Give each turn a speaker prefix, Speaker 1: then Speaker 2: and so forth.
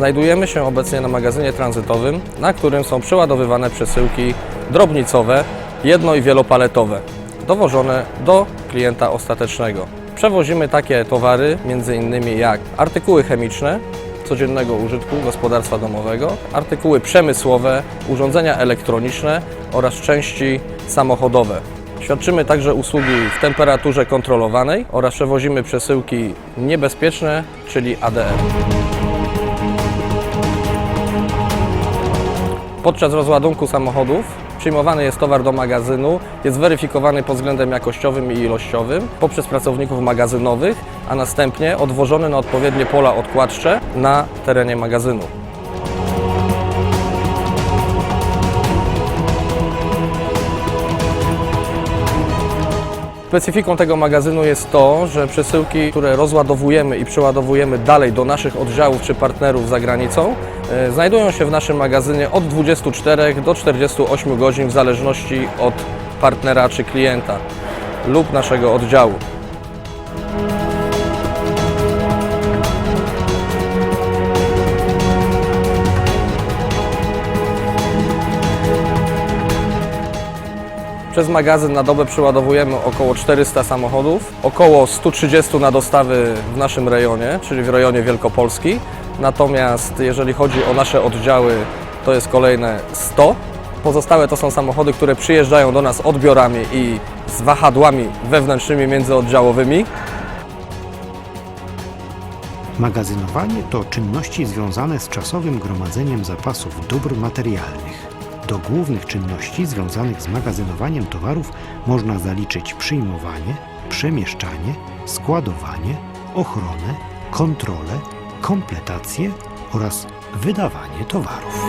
Speaker 1: Znajdujemy się obecnie na magazynie tranzytowym, na którym są przeładowywane przesyłki drobnicowe, jedno i wielopaletowe, dowożone do klienta ostatecznego. Przewozimy takie towary m.in. jak artykuły chemiczne, codziennego użytku gospodarstwa domowego, artykuły przemysłowe, urządzenia elektroniczne oraz części samochodowe. Świadczymy także usługi w temperaturze kontrolowanej oraz przewozimy przesyłki niebezpieczne, czyli ADR. Podczas rozładunku samochodów przyjmowany jest towar do magazynu, jest weryfikowany pod względem jakościowym i ilościowym poprzez pracowników magazynowych, a następnie odwożony na odpowiednie pola odkładcze na terenie magazynu. Specyfiką tego magazynu jest to, że przesyłki, które rozładowujemy i przeładowujemy dalej do naszych oddziałów czy partnerów za granicą, e, znajdują się w naszym magazynie od 24 do 48 godzin w zależności od partnera czy klienta lub naszego oddziału. Przez magazyn na dobę przeładowujemy około 400 samochodów, około 130 na dostawy w naszym rejonie, czyli w rejonie Wielkopolski. Natomiast jeżeli chodzi o nasze oddziały, to jest kolejne 100. Pozostałe to są samochody, które przyjeżdżają do nas odbiorami i z wahadłami wewnętrznymi międzyoddziałowymi.
Speaker 2: Magazynowanie to czynności związane z czasowym gromadzeniem zapasów dóbr materialnych. Do głównych czynności związanych z magazynowaniem towarów można zaliczyć przyjmowanie, przemieszczanie, składowanie, ochronę, kontrolę, kompletację oraz wydawanie towarów.